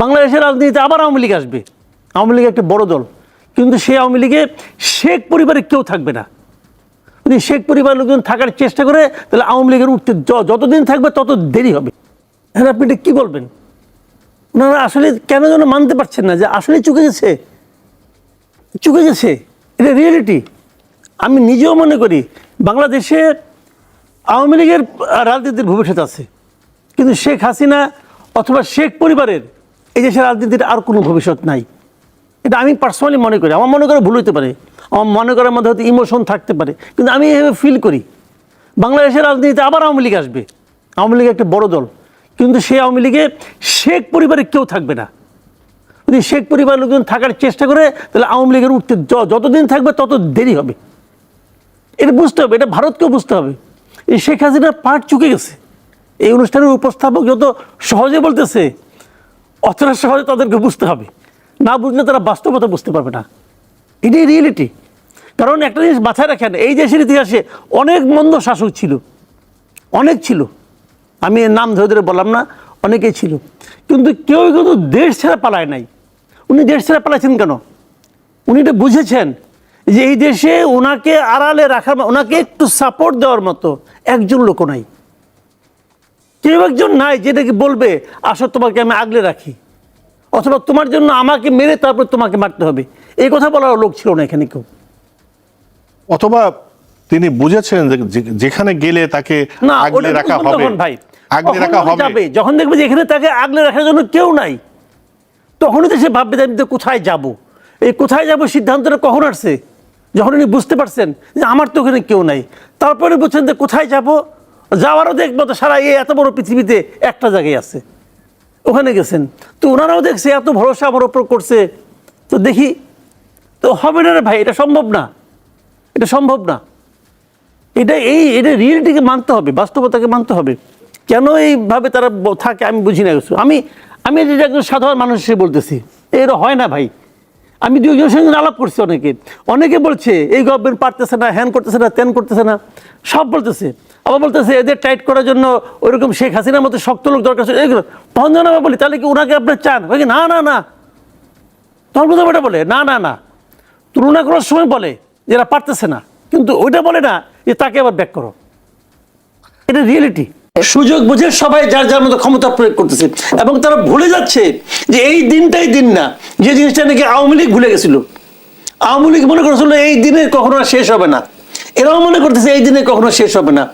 বাংলাদেশের রাজনীতিতে আবার আওয়ামী লীগ আসবে। আওয়ামী লীগ একটা বড় দল। কিন্তু সেই আওয়ামী লীগে শেখ পরিবারের কেউ থাকবে না। যদি শেখ পরিবার লোকজন থাকার চেষ্টা করে, তাহলে আওয়ামী লীগের উঠতে যতদিন থাকবে তত দেরি হবে। হ্যাঁ আপনি এটা কী বলবেন? ওনারা আসলে কেন যেন মানতে পারছেন না যে আসলে চুকে গেছে? চুকে গেছে। এটা রিয়েলিটি আমি নিজেও মনে করি, বাংলাদেশে আওয়ামী লীগের রাজনীতির ভবিষ্যৎ আছে। কিন্তু শেখ হাসিনা অথবা শেখ পরিবারের এই দেশের রাজনীতির আর কোনো ভবিষ্যৎ নাই। এটা আমি পার্সোনালি মনে করি, আমার মনে করে ভুল হতে পারে। আমার মনে করার মধ্যে হয়তো ইমোশন থাকতে পারে। কিন্তু আমি এভাবে ফিল করি। বাংলাদেশের রাজনীতিতে আবার আওয়ামী লীগ আসবে। আওয়ামী লীগ একটা বড় দল। কিন্তু সেই আওয়ামী লীগে শেখ পরিবারের কেউ থাকবে না। যদি শেখ পরিবার লোকজন থাকার চেষ্টা করে, তাহলে আওয়ামী লীগের উঠতে যতদিন থাকবে তত দেরি হবে। এটা বুঝতে হবে, এটা ভারতকেও বুঝতে হবে। এই শেখ হাসিনার পার্ট চুকে গেছে। এই অনুষ্ঠানের উপস্থাপক যত সহজে বলতেছে অতটা সহজে তাদেরকে বুঝতে হবে। না বুঝলে তারা বাস্তবতা বুঝতে পারবে না। এটাই রিয়েলিটি কারণ একটা জিনিস মাথায় রাখেন, এই দেশের ইতিহাসে অনেক মন্দ শাসক ছিল। অনেক ছিল। আমি নাম ধরে ধরে বললাম না অনেকেই ছিল। কিন্তু কেউ কিন্তু দেশ ছেড়ে পালায় নাই। উনি দেশ ছেড়ে পালাইছেন কেন? উনি এটা বুঝেছেন যে এই দেশে ওনাকে আড়ালে রাখার ওনাকে একটু সাপোর্ট দেওয়ার মতো একজন লোক নাই। কেউ একজন নাই যেটাকে বলবে আসো তোমাকে আমি আগলে রাখি। অথবা তোমার জন্য আমাকে মেরে তারপর তোমাকে মারতে হবে। এই কথা বলার লোক ছিল না এখানে কেউ। অথবা তিনি বুঝেছেন যেখানে গেলে তাকে আগলে রাখা হবে। ভাই। আগলে রাখা হবে। যখন দেখবে যে এখানে তাকে আগলে রাখার জন্য কেউ নাই তখনই তো সে ভাববে যে আমি তো কোথায় যাব। এই কোথায় যাব সিদ্ধান্তটা কখন আসছে? যখন উনি বুঝতে পারছেন যে আমার তো ওখানে কেউ নাই তারপরে বলছেন যে কোথায় যাব? যাওয়ারও দেখব তো সারা এই এত বড় পৃথিবীতে একটা জায়গায় আছে। ওখানে গেছেন। তো ওনারাও দেখছে এত ভরসা আমার ওপর করছে। তো দেখি, তো হবে না রে ভাই, এটা সম্ভব না। এটা সম্ভব না। এটা এই, এটা রিয়েলিটিকে মানতে হবে, বাস্তবতাকে মানতে হবে। কেন এইভাবে তারা থাকে আমি বুঝি না আমি আমি এটা একজন সাধারণ মানুষ হিসেবে বলতেছি। এরা হয় না ভাই। আমি দু একজনের সঙ্গে আলাপ করছি অনেকে। অনেকে বলছে এই গভর্নমেন্ট পারতেছে না হ্যান করতেছে না ত্যান করতেছে না। সব বলতেছে। আবার বলতেছে এদের টাইট করার জন্য ওইরকম শেখ হাসিনার মতো শক্ত লোক দরকার ছিল এগুলো তখন বলি তাহলে কি ওনাকে আপনার চান? কি, না না না। তখন প্রথম এটা বলে না না না। তুলনা করার সময় বলে যে এরা পারতেছে না। কিন্তু ওইটা বলে না যে তাকে আবার ব্যাক করো। এটা রিয়েলিটি সুযোগ বুঝে সবাই যার যার মতো ক্ষমতা প্রয়োগ করতেছে। এবং তারা ভুলে যাচ্ছে যে এই দিনটাই দিন না, যে জিনিসটা নাকি আওয়ামী লীগ ভুলে গেছিল। আওয়ামী লীগ মনে করছিল এই দিনে কখনো শেষ হবে না। এরাও মনে করতেছে এই দিনে কখনো শেষ হবে না।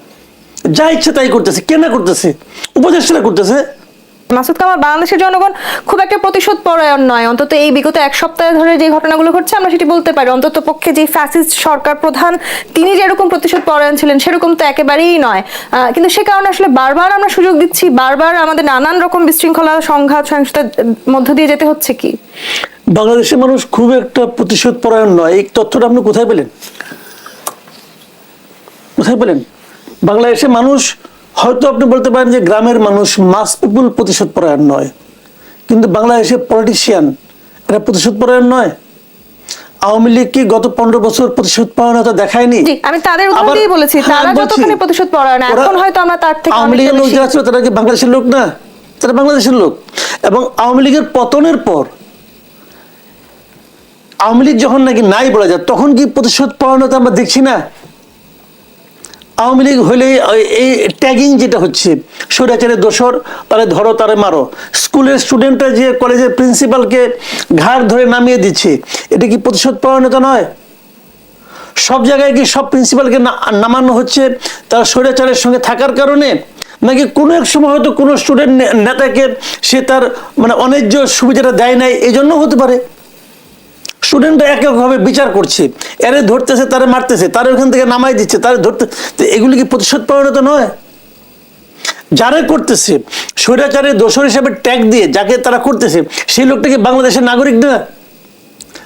যা ইচ্ছে তাই করতেছে, কেনা করতেছে, উপদেষ্টা করতেছে। মাসুদ কামাল, বাংলাদেশের জনগণ খুব একটা প্রতিশোধ পরায়ণ নয়। অন্তত এই বিগত এক সপ্তাহ ধরে যে ঘটনাগুলো ঘটছে, আমরা সেটি বলতে পারি। অন্তত পক্ষে যে ফ্যাসিস্ট সরকার প্রধান, তিনি যেরকম প্রতিশোধ পরায়ণ ছিলেন, সেরকম তো একেবারেই নয়। কিন্তু সে কারণে আসলে বারবার আমরা সুযোগ দিচ্ছি, বারবার আমাদের নানান রকম বিশৃঙ্খলা, সংঘাত, সহিংসতার মধ্য দিয়ে যেতে হচ্ছে কি? বাংলাদেশের মানুষ খুব একটা প্রতিশোধ পরায়ণ নয়। এই তথ্যটা আপনি কোথায় পেলেন? কোথায় পেলেন? বাংলাদেশের মানুষ হয়তো আপনি বলতে পারেন যে গ্রামের মানুষ মাস পিপুল প্রতিশোধ পরায়ণ নয় কিন্তু বাংলাদেশের পলিটিশিয়ান এরা প্রতিশোধ পরায়ণ নয়। আওয়ামী লীগ কি গত পনেরো বছর প্রতিশোধ পরায়ণতা দেখায়নি? আমি তাদের উদাহরণ বলেছি হ্যাঁ, তারা যতখানি প্রতিশোধ পরায়ণ এখন হয়তো আমরা তার থেকে আওয়ামী লীগের লোক যারা ছিল তারা কি বাংলাদেশের লোক না? তারা বাংলাদেশের লোক। এবং আওয়ামী লীগের পতনের পর আওয়ামী লীগ যখন নাকি নাই বলা যায় তখন কি প্রতিশোধ পরায়ণতা আমরা দেখছি না? আওয়ামী লীগ হলে এই ট্যাগিং যেটা হচ্ছে, স্বৈরাচারের দোসর তাহলে ধরো, তারে মারো। স্কুলের স্টুডেন্টরা যে কলেজের প্রিন্সিপালকে ঘাড় ধরে নামিয়ে দিচ্ছে, এটা কি প্রতিশোধ পরায়ণতা নয়? সব জায়গায় কি সব প্রিন্সিপালকে নামানো হচ্ছে, তার স্বৈরাচারের সঙ্গে থাকার কারণে? নাকি কোনো এক সময় হয়তো কোনো স্টুডেন্ট নেতাকে সে তার মানে অন্যায্য সুবিধাটা দেয় নাই এই জন্য হতে পারে? স্টুডেন্টরা এককভাবে বিচার করছে। এরে ধরতেছে তারে মারতেছে তারে ওখান থেকে নামাই দিচ্ছে তারে ধরতে এগুলি কি প্রতিশোধ পরিণত নয়? যারা করতেছে স্বৈরাচারের দোষর হিসাবে ট্যাগ দিয়ে যাকে তারা করতেছে সেই লোকটাকে বাংলাদেশের নাগরিক না?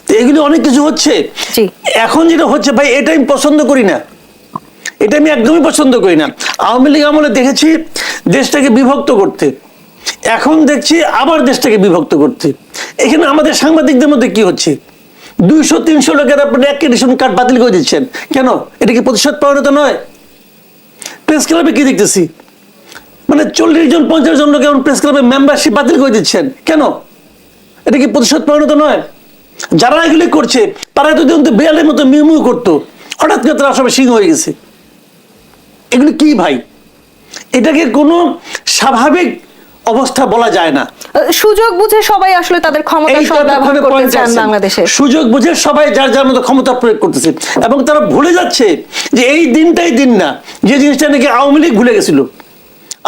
তো এগুলি অনেক কিছু হচ্ছে। এখন যেটা হচ্ছে ভাই এটা আমি পছন্দ করি না। এটা আমি একদমই পছন্দ করি না। আওয়ামী লীগ আমলে দেখেছি দেশটাকে বিভক্ত করতে। এখন দেখছি আবার দেশটাকে বিভক্ত করতে। এখানে আমাদের সাংবাদিকদের মধ্যে কি হচ্ছে? দুইশো, তিনশো লোকের আপনি এক রেশন কার্ড বাতিল করে দিচ্ছেন। কেন? এটা কি প্রতিশোধ পরিণত নয়? প্রেস ক্লাবে কি দেখতেছি? মানে চল্লিশ জন, পঞ্চাশ জন লোক এখন প্রেস ক্লাবে মেম্বারশিপ বাতিল করে দিচ্ছেন। কেন? এটা কি প্রতিশোধ পরিণত নয়? যারা এগুলি করছে, তারা তো কিন্তু বেয়ালের মতো মিউ মিউ করতো। হঠাৎ করে তারা সবাই সিংহ হয়ে গেছে। এগুলি কি ভাই? এটাকে কোনো স্বাভাবিক অবস্থা বলা যায় না। সুযোগ বুঝে সবাই আসলে তাদের ক্ষমতা সদ্ব্যবহার করতে চান বাংলাদেশে সুযোগ বুঝে সবাই যার যার মতো ক্ষমতা প্রয়োগ করতেছে। এবং তারা ভুলে যাচ্ছে যে এই দিনটাই দিন না। যে জিনিসটা নাকি আওয়ামী লীগ ভুলে গেছিল।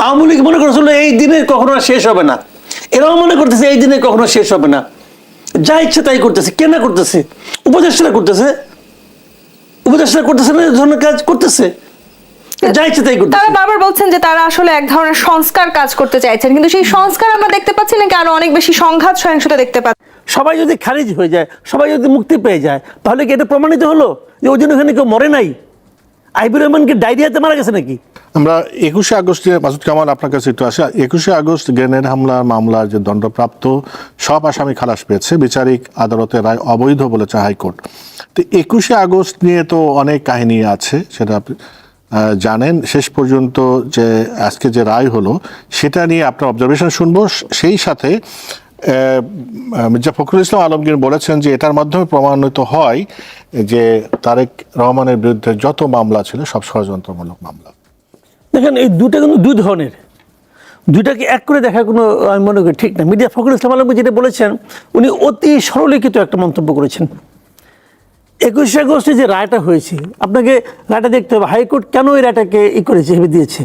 আওয়ামী লীগ মনে করেছিল এই দিনে কখনো শেষ হবে না। এরাও মনে করতেছে এই দিনে কখনো শেষ হবে না। যা ইচ্ছে তাই করতেছে কেনা করতেছে উপদেষ্টারা করতেছে। উপদেষ্টারা করতেছে না ধরনের কাজ করতেছে। যা ইচ্ছে তাই করতেছে। তারা বারবার বলছেন যে তারা আসলে এক ধরনের সংস্কার কাজ করতে চাইছেন কিন্তু সেই সংস্কার আমরা দেখতে পাচ্ছি নাকি আরও অনেক বেশি সংঘাত সহিংসতা দেখতে পাচ্ছি। সবাই যদি খারিজ হয়ে যায় সবাই যদি মুক্তি পেয়ে যায় তাহলে কি এটা প্রমাণিত হলো যে ওই জন্য ওখানে কেউ মরে নাই? আইবুর রহমানকে ডায়রিয়াতে মারা গেছে নাকি? আমরা একুশে আগস্টে মাসুদ কামাল আপনার কাছে একটু আসে একুশে আগস্ট গ্রেনেড হামলার মামলার যে দণ্ডপ্রাপ্ত সব আসামি খালাস পেয়েছে বিচারিক আদালতের রায় অবৈধ বলেছে হাইকোর্ট। তো একুশে আগস্ট নিয়ে তো অনেক কাহিনী আছে সেটা জানেন, শেষ পর্যন্ত যে আজকে যে রায় হলো, সেটা নিয়ে আপনার অবজারভেশন শুনব। সেই সাথে মির্জা ফখরুল ইসলাম আলমগীর বলেছেন যে এটার মাধ্যমে প্রমাণিত হয় যে তারেক রহমানের বিরুদ্ধে যত মামলা ছিল, সব ষড়যন্ত্রমূলক মামলা। দেখেন, এই দুটো কিন্তু দুই ধরনের। দুইটাকে এক করে দেখা কোনো, আমি মনে করি ঠিক না। মিডিয়া ফখরুল ইসলাম আলম যেটা বলেছেন, উনি অতি সরলীকৃত একটা মন্তব্য করেছেন। একুশে আগস্টে যে রায়টা হয়েছে, আপনাকে রায়টা দেখতে হবে। হাইকোর্ট কেন এই রায়টাকে ই করেছে ভেবে দিয়েছে?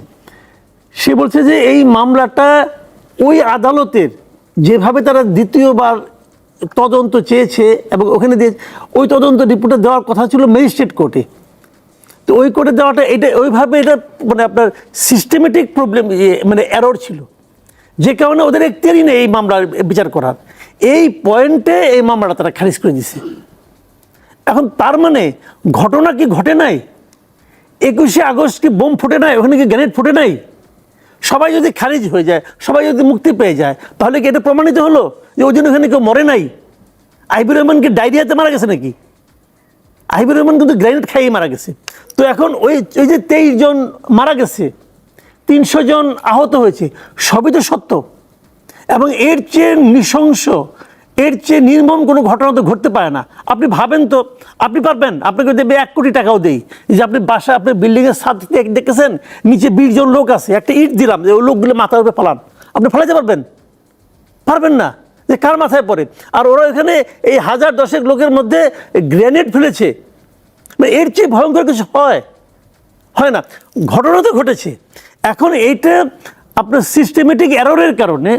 সে বলছে যে এই মামলাটা ওই আদালতের যেভাবে তারা দ্বিতীয়বার তদন্ত চেয়েছে এবং ওখানে দিয়ে ওই তদন্ত রিপোর্টে দেওয়ার কথা ছিল ম্যাজিস্ট্রেট কোর্টে। তো ওই কোর্টে দেওয়াটা এটা ওইভাবে এটা মানে আপনার সিস্টেমেটিক প্রবলেম মানে এরর ছিল। যে কারণে ওদের একটিরই নেই এই মামলার বিচার করার। এই পয়েন্টে এই মামলাটা তারা খারিজ করে দিছে এখন তার মানে ঘটনা কি ঘটে নাই? একুশে আগস্ট কি বোম ফুটে নাই? ওখানে কি গ্রেনেড ফুটে নাই? সবাই যদি খারিজ হয়ে যায়, সবাই যদি মুক্তি পেয়ে যায়, তাহলে কি এটা প্রমাণিত হলো যে ওই জন্য ওখানে কেউ মরে নাই? আইবুর রহমান কি ডায়রিয়াতে মারা গেছে নাকি? আহিবুর রহমান কিন্তু গ্রেনেড খাইয়ে মারা গেছে। তো এখন ওই ওই যে তেইশ জন মারা গেছে, তিনশো জন আহত হয়েছে, সবই তো সত্য। এবং এর চেয়ে নৃশংস এর চেয়ে নির্মম কোনো ঘটনা তো ঘটতে পারে না। আপনি ভাবেন তো, আপনি পারবেন? আপনাকে দেবে এক কোটি টাকাও দেই। যে আপনি বাসা, আপনি বিল্ডিংয়ের ছাদ দেখেছেন? নিচে বিশ জন লোক আছে, একটা ইট দিলাম, যে ওই লোকগুলো মাথার উপরে ফেলান আপনি ফেলাতে পারবেন? পারবেন না। যে কার মাথায় পড়ে? আর ওরা এখানে এই হাজার দশেক লোকের মধ্যে গ্রেনেড ফেলেছে। মানে এর চেয়ে ভয়ঙ্কর কিছু হয়? হয় না। ঘটনা তো ঘটেছে। এখন এইটা আপনার সিস্টেমেটিক এররের কারণে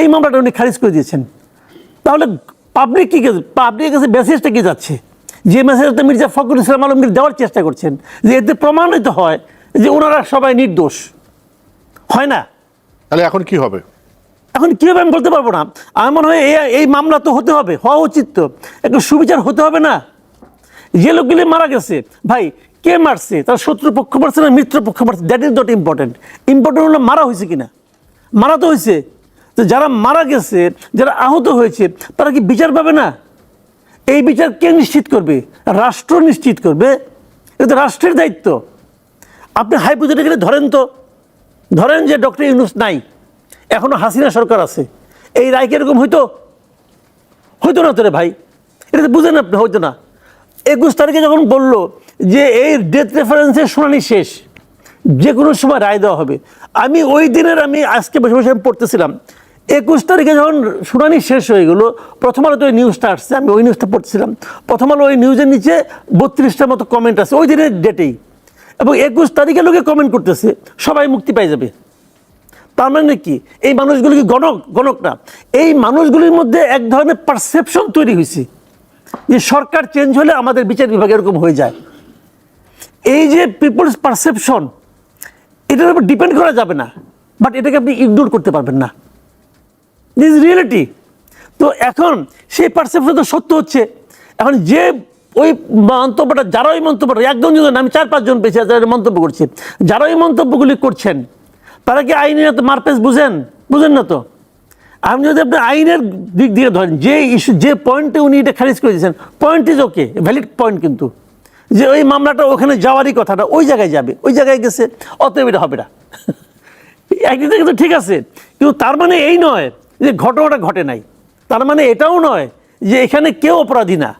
এই মামলাটা উনি খারিজ করে দিয়েছেন। তাহলে পাবলিক কি পাবলিকের কাছে মেসেজটা কি যাচ্ছে? যে মেসেজটা মির্জা ফখরুল ইসলাম আলমগীর দেওয়ার চেষ্টা করছেন যে এতে প্রমাণিত হয় যে ওনারা সবাই নির্দোষ। হয় না? তাহলে এখন কি হবে? এখন কীভাবে আমি বলতে পারব না? আমার মনে হয় এই মামলা তো হতে হবে হওয়া উচিত তো। একটু সুবিচার হতে হবে না? যে লোকগুলি মারা গেছে ভাই কে মারছে? তার শত্রু পক্ষ মারছে না মিত্র পক্ষ মারছে? That is not important important হলো মারা হয়েছে কিনা? মারা তো হয়েছে। তো যারা মারা গেছে, যারা আহত হয়েছে, তারা কি বিচার পাবে না? এই বিচার কে নিশ্চিত করবে? রাষ্ট্র নিশ্চিত করবে। এটা রাষ্ট্রের দায়িত্ব। আপনি হাইপোথেটিক্যালি ধরেন তো, ধরেন যে ডক্টর ইউনুস নাই এখনও হাসিনা সরকার আছে। এই রায় এরকম হইতো? হইতো না তো রে ভাই। এটা তো বুঝেন আপনি, হইতো না। একুশ তারিখে যখন বলল যে এই ডেথ রেফারেন্সের শুনানি শেষ, যে কোনো সময় রায় দেওয়া হবে। আমি ওই দিনের আমি আজকে বসে বসে আমি পড়তেছিলাম একুশ তারিখে যখন শুনানি শেষ হয়ে গেলো, প্রথম আলো তো ওই নিউজটা আসছে, আমি ওই নিউজটা পড়ছিলাম প্রথম আলো ওই নিউজের নিচে বত্রিশটার মতো কমেন্ট আছে ওই দিনের ডেটেই এবং একুশ তারিখে লোকে কমেন্ট করতেছে, সবাই মুক্তি পাই যাবে। তার মানে কি? এই মানুষগুলি কি গণক? গণক না। এই মানুষগুলির মধ্যে এক ধরনের পারসেপশন তৈরি হয়েছে, যে সরকার চেঞ্জ হলে আমাদের বিচার বিভাগ এরকম হয়ে যায়। এই যে পিপলস পারসেপশন এটার উপর ডিপেন্ড করা যাবে না বাট এটাকে আপনি ইগনোর করতে পারবেন না। দিস রিয়েলিটি তো এখন সেই পারসেপশন তো সত্য হচ্ছে। এখন যে ওই মন্তব্যটা, যারা ওই মন্তব্যটা একদম যদি আমি চার পাঁচজন পেয়েছি, যারা মন্তব্য করছি, যারা ওই মন্তব্যগুলি করছেন, তারা কি আইনের মারপেস বুঝেন? বুঝেন না তো। আমি যদি আপনি আইনের দিক দিয়ে ধরেন, যে ইস্যু যে পয়েন্টে উনি এটা খারিজ করে দিয়েছেন point is okay valid point কিন্তু। যে ওই মামলাটা ওখানে যাওয়ারই কথাটা, ওই জায়গায় যাবে, ওই জায়গায় গেছে, অতএব এটা হবে না। একদিক থেকে তো ঠিক আছে, কিন্তু তার মানে এই নয় যে ঘটনাটা ঘটে নাই। তার মানে এটাও নয় যে এখানে কেউ অপরাধী না।